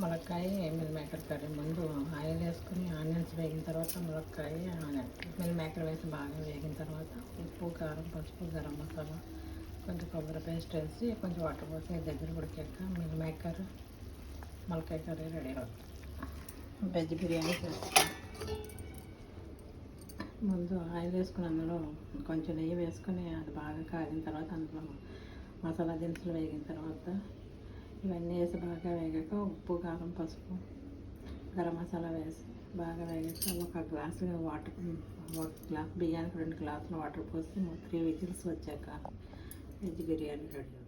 ములక్కాయ meal maker curry. ముందు oil వేసుకుని ఆనియన్స్ వేగిన తర్వాత ములక్కాయ మిల్ మేకర్ వేసి బాగా వేగిన తర్వాత ఉప్పు కారం పసుపు గరం మసాలా కొంచెం కొబ్బరి పేస్ట్ వేసి కొంచెం వాటర్ పోసి దగ్గర ఉడికాక మిల్ మేకర్ ములక్కాయ కర్రీ రెడీ అవుతుంది. వెజ్ బిర్యానీ చేస్తాం ముందు ఆయిల్ వేసుకుని అందులో కొంచెం నెయ్యి వేసుకుని అది బాగా కాగిన తర్వాత అందులో మసాలా దినుసులు వేగిన తర్వాత ఇవన్నీ వేసి బాగా వేగాక ఉప్పు కారం పసుపు గరం మసాలా వేసి బాగా వేగాక ఒక గ్లాసు వాటర్ ఒక గ్లాస్ బియ్యానికి రెండు గ్లాసులు వాటర్ పోసి త్రీ విజిల్స్ వచ్చాక వెజ్ బిర్యానీ రెడీ